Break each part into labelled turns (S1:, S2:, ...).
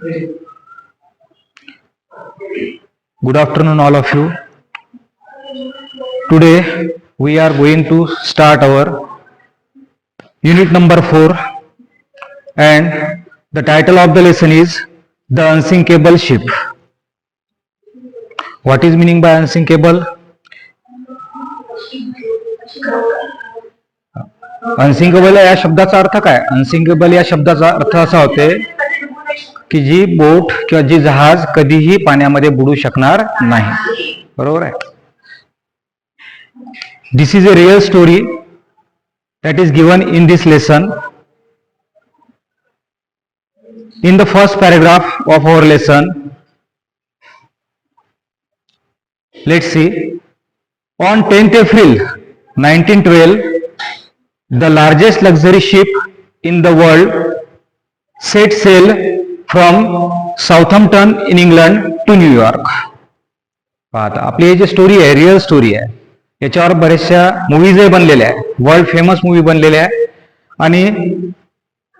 S1: Good afternoon, all of you. Today, we are going to start our unit number 4 and the title of the lesson is The Unsinkable Ship. What is meaning by unsinkable? Unsinkable या शब्दाचा अर्थ काय unsinkable या शब्दाचा अर्थ असा होते की जी बोट किंवा जी जहाज कधीही पाण्यामध्ये बुडू शकणार नाही बरोबर आहे this is a real story that is given in this lesson in the first paragraph of our lesson let's see on 10th april 1912 the largest luxury ship in the world set sail from from Southampton in England to New York पाहता आपली ही जी story आहे real story आहे याच्यावर बऱ्याचशा मुव्हीजही बनलेल्या आहे वर्ल्ड फेमस मूवी बनलेल्या आहे आणि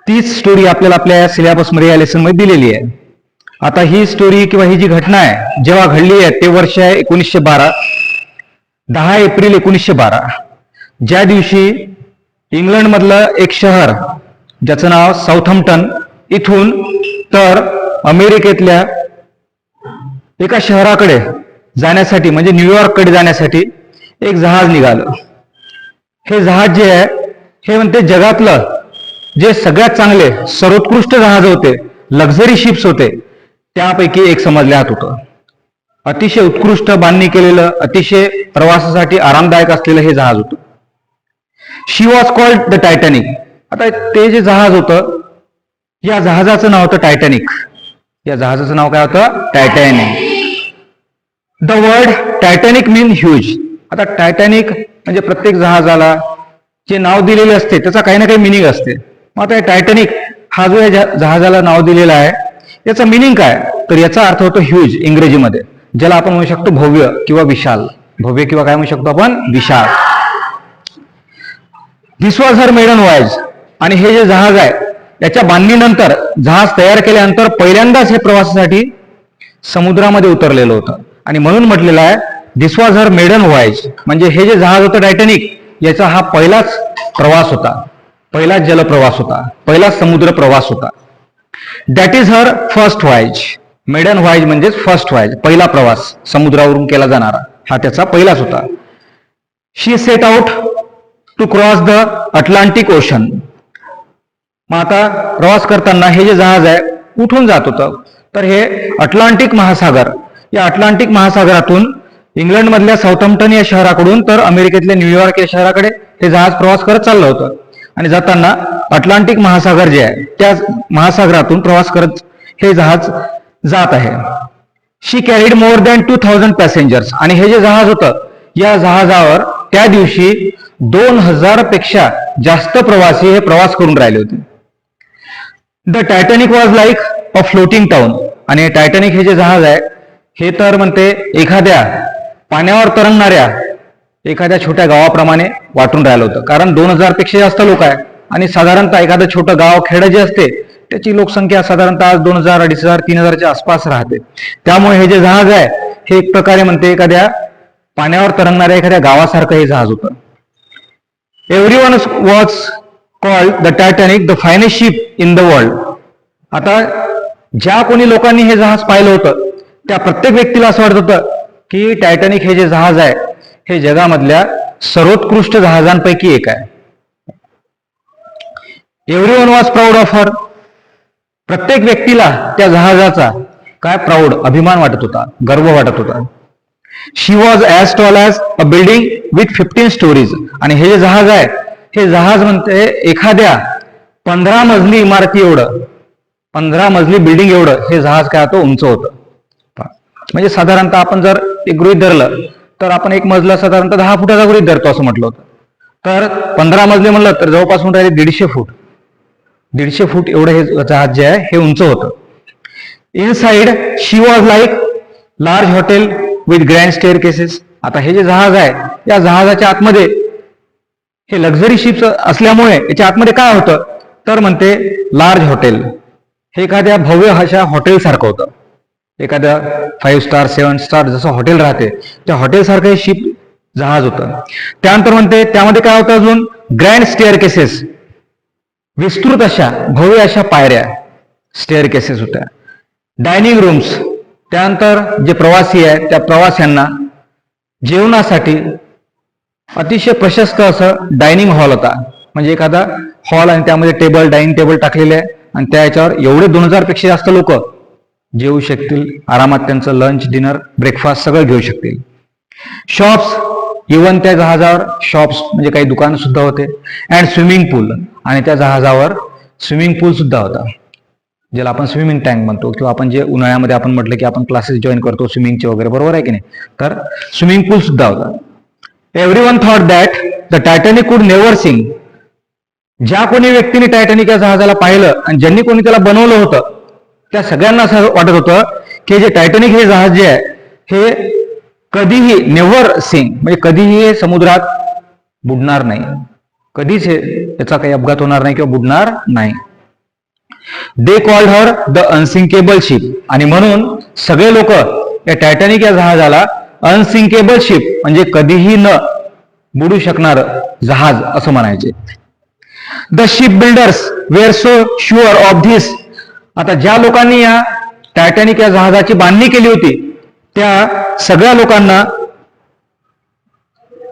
S1: तीच स्टोरी आपल्याला आपल्या सिलेबसमध्ये या लेसनमध्ये दिलेली आहे. आता ही स्टोरी किंवा ही जी घटना आहे जेव्हा घडली आहे ते वर्ष आहे एकोणीसशे बारा. दहा एप्रिल एकोणीसशे बारा. ज्या दिवशी इंग्लंडमधलं एक शहर ज्याचं नाव साऊथम्प्टन इथून तर अमेरिकेतल्या एका शहराकडे जाण्यासाठी म्हणजे न्यूयॉर्ककडे जाण्यासाठी एक जहाज निघालं. हे जहाज जे आहे हे म्हणते जगातलं जे सगळ्यात चांगले सर्वोत्कृष्ट जहाज होते लक्झरी शिप्स होते त्यापैकी एक समजल्यात होतं अतिशय उत्कृष्ट बांधणी केलेलं अतिशय प्रवासासाठी आरामदायक असलेलं हे जहाज होतं. She was called the Titanic आता ते जे जहाज होतं या जहाजाचं नाव होतं टायटॅनिक या जहाजाचं नाव काय होतं? Titanic the word Titanic mean huge आता टायटॅनिक म्हणजे प्रत्येक जहाजाला जे नाव दिलेले असते त्याचा काही ना काही मिनिंग असते. मग आता टायटॅनिक हा जो या जहाजाला नाव दिलेला आहे याचा मिनिंग काय? तर याचा अर्थ होतो ह्यूज इंग्रजीमध्ये ज्याला आपण म्हणू शकतो भव्य किंवा विशाल. भव्य किंवा काय म्हणू शकतो आपण? विशाल. This was her maiden voyage आणि हे जे जहाज आहे याच्या बांधणीनंतर जहाज तयार केल्यानंतर पहिल्यांदाच हे प्रवासासाठी समुद्रामध्ये उतरलेलं होतं. आणि म्हणून म्हटलेलं आहे दिस वॉज हर मेडन व्हॉयज म्हणजे हे जे जहाज होतं टायटॅनिक याचा हा पहिलाच प्रवास होता. पहिलाच जलप्रवास होता. पहिलाच समुद्र प्रवास होता. That is her first voyage maiden voyage म्हणजेच फर्स्ट व्हायज पहिला प्रवास समुद्रावरून केला जाणारा. हा त्याचा पहिलाच होता. She set out to cross the Atlantic ocean मग आता प्रवास करताना हे जे जहाज आहे कुठून जात होतं? तर हे अटलांटिक महासागर. या अटलांटिक महासागरातून इंग्लंडमधल्या साऊथम्प्टन या शहराकडून तर अमेरिकेतल्या न्यूयॉर्क या शहराकडे हे जहाज प्रवास करत चाललं होतं. आणि जाताना अटलांटिक महासागर जे आहे त्या महासागरातून प्रवास करत हे जहाज जात आहे. She carried more than two thousand passengers आणि हे जे जहाज होतं या जहाजावर त्या दिवशी दोन हजारपेक्षा जास्त प्रवासी हे प्रवास करून राहिले होते. The Titanic was like a floating town आणि टायटॅनिक हे जे जहाज आहे हे तर म्हणते एखाद्या पाण्यावर तरंगणाऱ्या एखाद्या छोट्या गावाप्रमाणे वाटून राहिलं होतं. कारण दोन हजारपेक्षा जास्त लोक आहे आणि साधारणतः एखादं छोटं गाव खेडं जे असते त्याची लोकसंख्या साधारणतः आज दोन हजार अडीच हजार तीन हजारच्या आसपास राहते. त्यामुळे हे जे जहाज आहे हे एक प्रकारे म्हणते एखाद्या पाण्यावर तरंगणाऱ्या एखाद्या गावासारखं हे जहाज होतं. Everyone was called the Titanic the finest ship in the world आता ज्या कोणी लोकांनी हे जहाज पाहिलं होतं त्या प्रत्येक व्यक्तीला असं वाटत होतं की टायटॅनिक हे जे जहाज आहे हे जगामधल्या सर्वोत्कृष्ट जहाजांपैकी एक आहे. Everyone was proud of her प्रत्येक व्यक्तीला त्या जहाजाचा काय प्राऊड अभिमान वाटत होता गर्व वाटत होता. She was as tall as a building with fifteen storeys आणि हे जे जहाज आहे हे जहाज म्हणते एखाद्या पंधरा मजली इमारती एवढं पंधरा मजली बिल्डिंग एवढं हे जहाज काय होतं उंच होतं. म्हणजे साधारणतः आपण जर एक गृहित धरलं तर आपण एक मजला साधारणतः दहा फुटाचा गृहित धरतो असं म्हटलं होतं. तर पंधरा मजले म्हणलं तर जवळपास म्हणून राहिले दीडशे फूट. दीडशे फूट एवढं हे जहाज जे आहे हे उंच होतं. Inside she was like large hotel with grand staircases आता हे जे जहाज आहे या जहाजाच्या आतमध्ये हे लक्झरी शिप्स असल्यामुळे याच्या आतमध्ये काय होतं? तर म्हणते लार्ज हॉटेल हे एखाद्या भव्य अशा हॉटेलसारखं होतं. एखाद्या फाईव्ह स्टार सेवन स्टार जसं हॉटेल राहते त्या हॉटेलसारखं हे शिप जहाज होतं. त्यानंतर म्हणते त्यामध्ये काय होतं अजून? ग्रँड स्टेअर केसेस विस्तृत अशा भव्य अशा पायऱ्या स्टेअर केसेस होत्या. डायनिंग रूम्स त्यानंतर जे प्रवासी आहेत त्या प्रवाशांना जेवणासाठी अतिशय प्रशस्त असं डायनिंग हॉल होता. म्हणजे एखादा हॉल आणि त्यामध्ये टेबल डायनिंग टेबल टाकलेले आहे. आणि त्या याच्यावर एवढे दोन हजारपेक्षा जास्त लोक जेवू शकतील. आरामात त्यांचं लंच डिनर ब्रेकफास्ट सगळं घेऊ शकतील. शॉप्स इवन त्या जहाजावर शॉप्स म्हणजे काही दुकान सुद्धा होते. अँड स्विमिंग पूल आणि त्या जहाजावर स्विमिंग पूल सुद्धा होता. ज्याला आपण स्विमिंग टँक म्हणतो किंवा आपण जे उन्हाळ्यामध्ये आपण म्हटलं की आपण क्लासेस जॉईन करतो स्विमिंगचे वगैरे बरोबर आहे की नाही? तर स्विमिंग पूल सुद्धा होता. Everyone thought that the Titanic could never sink ज्या कोणी व्यक्तीने टायटॅनिक या जहाजाला पाहिलं आणि ज्यांनी कोणी त्याला बनवलं होतं त्या सगळ्यांना असं वाटत होतं की जे टायटॅनिक हे जहाज जे आहे हे कधीही नेव्हर सिंग म्हणजे कधीही हे समुद्रात बुडणार नाही. कधीच हे याचा काही अपघात होणार नाही किंवा बुडणार नाही. They called her the unsinkable ship आणि म्हणून सगळे लोक या टायटॅनिक या जहाजाला अनसिंकेबल शिप म्हणजे कधीही न बुडू शकणार जहाज असं म्हणायचे. The ship builders were so sure of this आता ज्या लोकांनी या टायटॅनिक या जहाजाची बांधणी केली होती त्या सगळ्या लोकांना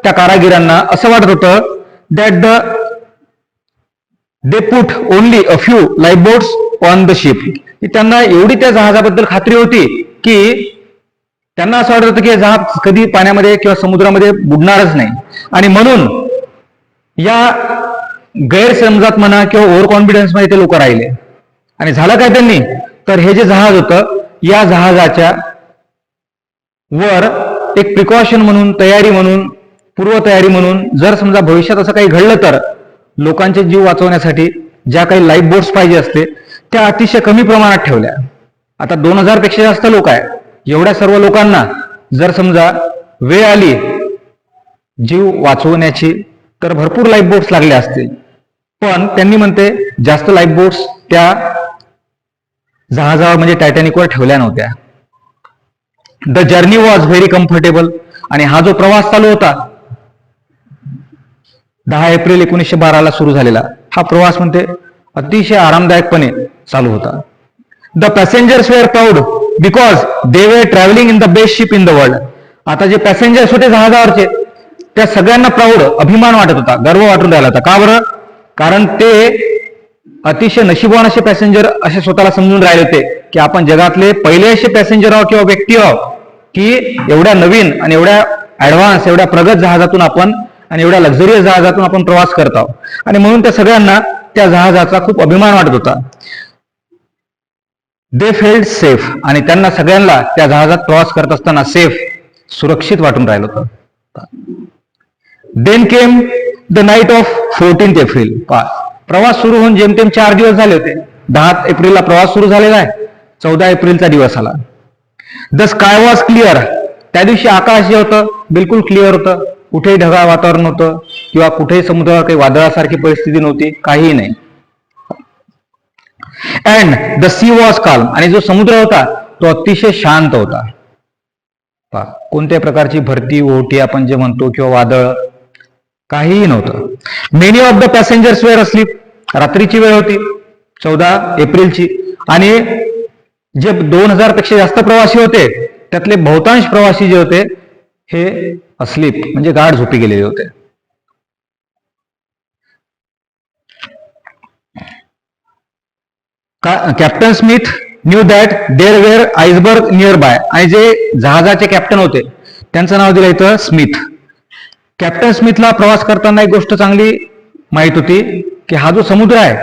S1: त्या कारागिरांना असं वाटत होतं that the they put only a few life boats on the ship त्यांना एवढी त्या जहाजाबद्दल खात्री होती की त्यांना असं वाटत होतं की जहाज कधी पाण्यामध्ये किंवा समुद्रामध्ये बुडणारच नाही. आणि म्हणून या गैरसमजात म्हणा किंवा ओव्हर कॉन्फिडन्समध्ये ते लोक राहिले. आणि झालं काय त्यांनी? तर हे जे जहाज होतं या जहाजाच्या वर एक प्रिकॉशन म्हणून तयारी म्हणून पूर्वतयारी म्हणून जर समजा भविष्यात असं काही घडलं तर लोकांचे जीव वाचवण्यासाठी ज्या काही लाईफ बोट्स पाहिजे असते त्या अतिशय कमी प्रमाणात ठेवल्या. आता दोन हजारपेक्षा जास्त लोक आहे एवढ्या सर्व लोकांना जर समजा वेळ आली जीव वाचवण्याची तर भरपूर लाईफ बोट्स लागले असतील. पण त्यांनी म्हणते जास्त लाईफ बोट्स त्या जहाजावर म्हणजे टायटॅनिकवर ठेवल्या नव्हत्या. The journey was very comfortable आणि हा जो प्रवास चालू होता दहा एप्रिल एकोणीसशे बाराला सुरू झालेला हा प्रवास म्हणते अतिशय आरामदायकपणे चालू होता. The passengers were proud because they were travelling in the best ship in the world आता जे पॅसेंजर्स होते जहाजावरचे त्या सगळ्यांना प्राऊड अभिमान वाटत होता गर्व वाटून राहिला होता. का बरं? कारण ते अतिशय नशिबवान असे पॅसेंजर असे स्वतःला समजून राहिले होते की आपण जगातले पहिले असे पॅसेंजर आहोत किंवा व्यक्ती आहोत की एवढ्या नवीन आणि एवढ्या ऍडव्हान्स एवढ्या प्रगत जहाजातून आपण आणि एवढ्या लक्झरियस जहाजातून आपण प्रवास करत आहोत. आणि म्हणून त्या सगळ्यांना त्या जहाजाचा खूप अभिमान वाटत होता. दे फेल्ड सेफ आणि त्यांना सगळ्यांना त्या जहाजात प्रवास करत असताना सेफ सुरक्षित वाटून राहिलं होतं. Then came the night of fourteen April प्रवास सुरू होऊन जेमतेम चार दिवस झाले होते. दहा एप्रिलला प्रवास सुरू झालेला आहे. चौदा एप्रिलचा दिवस आला. द स्काय वॉज क्लिअर त्या दिवशी आकाश जे होतं बिलकुल क्लिअर होतं. कुठेही ढगाळ वातावरण होतं किंवा कुठेही समुद्रावर काही वादळासारखी परिस्थिती नव्हती. काहीही नाही. अँड द सी वॉज काल आणि जो समुद्र होता तो अतिशय शांत होता. कोणत्या प्रकारची भरती ओहोटी आपण जे म्हणतो किंवा वादळ काहीही नव्हतं. Many of the passengers were असली रात्रीची वेळ होती चौदा एप्रिलची. आणि जे दोन हजारपेक्षा जास्त प्रवासी होते त्यातले बहुतांश प्रवासी जे होते हे अस्लीप म्हणजे गाढ झोपी गेलेले होते. Captain Smith knew that there were iceberg nearby आणि जे जहाजाचे कॅप्टन होते त्यांचं नाव दिलं इथं स्मिथ कॅप्टन स्मिथला प्रवास करताना एक गोष्ट चांगली माहीत होती की हा जो समुद्र आहे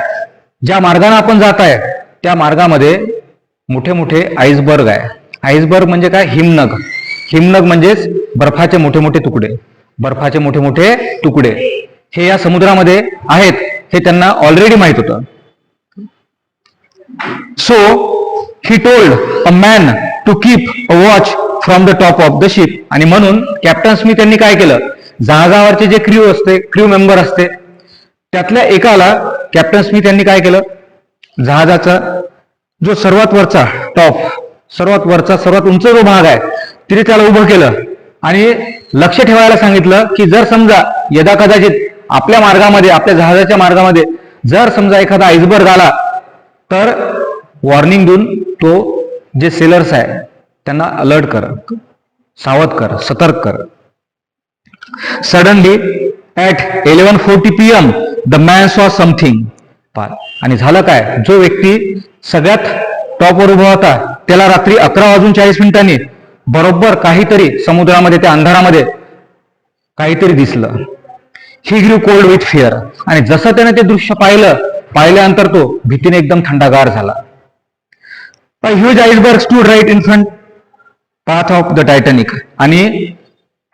S1: ज्या मार्गाने आपण जात आहे त्या मार्गामध्ये मोठे मोठे आईसबर्ग आहे. आईसबर्ग म्हणजे काय? हिमनग. हिमनग म्हणजेच बर्फाचे मोठे मोठे तुकडे. बर्फाचे मोठे मोठे तुकडे. हे या समुद्रामध्ये आहेत हे त्यांना ऑलरेडी माहीत होतं. So he told a man to keep a watch from the top of the ship आणि म्हणून कॅप्टन स्मिथ यांनी काय केलं? जहाजावरचे जे क्र्यू असते क्र्यू मेंबर असते त्यातल्या एकाला कॅप्टन स्मिथ यांनी काय केलं? जहाजाचा जो सर्वात वरचा टॉप सर्वात वरचा सर्वात उंच जो भाग आहे तिथे त्याला उभं केलं. आणि लक्ष ठेवायला सांगितलं की जर समजा यदा कदाचित आपल्या मार्गामध्ये आपल्या जहाजाच्या मार्गामध्ये जर समजा एखादा आईसबर्ग आला तर वॉर्निंग देऊन तो जे सेलर्स आहे त्यांना अलर्ट कर सावध कर सतर्क कर. Suddenly at eleven forty P M the man saw something आणि झालं काय? जो व्यक्ती सगळ्यात टॉपवर उभा होता त्याला रात्री अकरा वाजून चाळीस मिनिटांनी बरोबर काहीतरी समुद्रामध्ये त्या अंधारामध्ये काहीतरी दिसलं. He grew cold with fear आणि जसं त्याने ते दृश्य पाहिलं पाहिल्यानंतर तो भीतीने एकदम थंडागार झाला. Huge iceberg stood right in front path of the Titanic आणि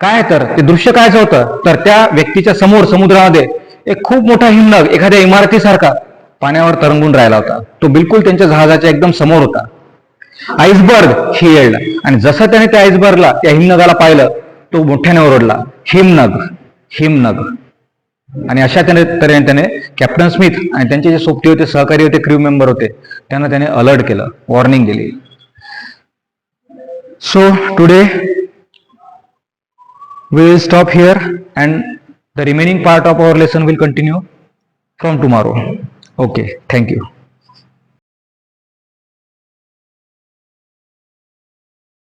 S1: काय तर ते दृश्य कायच होतं? तर त्या व्यक्तीच्या समोर समुद्रामध्ये एक खूप मोठा हिमनग एखाद्या इमारतीसारखा पाण्यावर तरंगून राहिला होता. तो बिलकुल त्यांच्या जहाजाच्या एकदम समोर होता. आईसबर्ग हे येळला आणि जसं त्याने त्या आईसबर्गला त्या हिमनगाला पाहिलं तो मोठ्याने ओरडला हिमनग हिमनग. आणि अशा तऱ्हेने त्याने कॅप्टन स्मिथ आणि त्यांचे जे सोपटे होते सहकारी होते क्र्यू मेंबर होते त्यांना त्याने अलर्ट केलं वॉर्निंग दिली. So today we will stop here and the remaining part of our lesson will continue from tomorrow okay thank you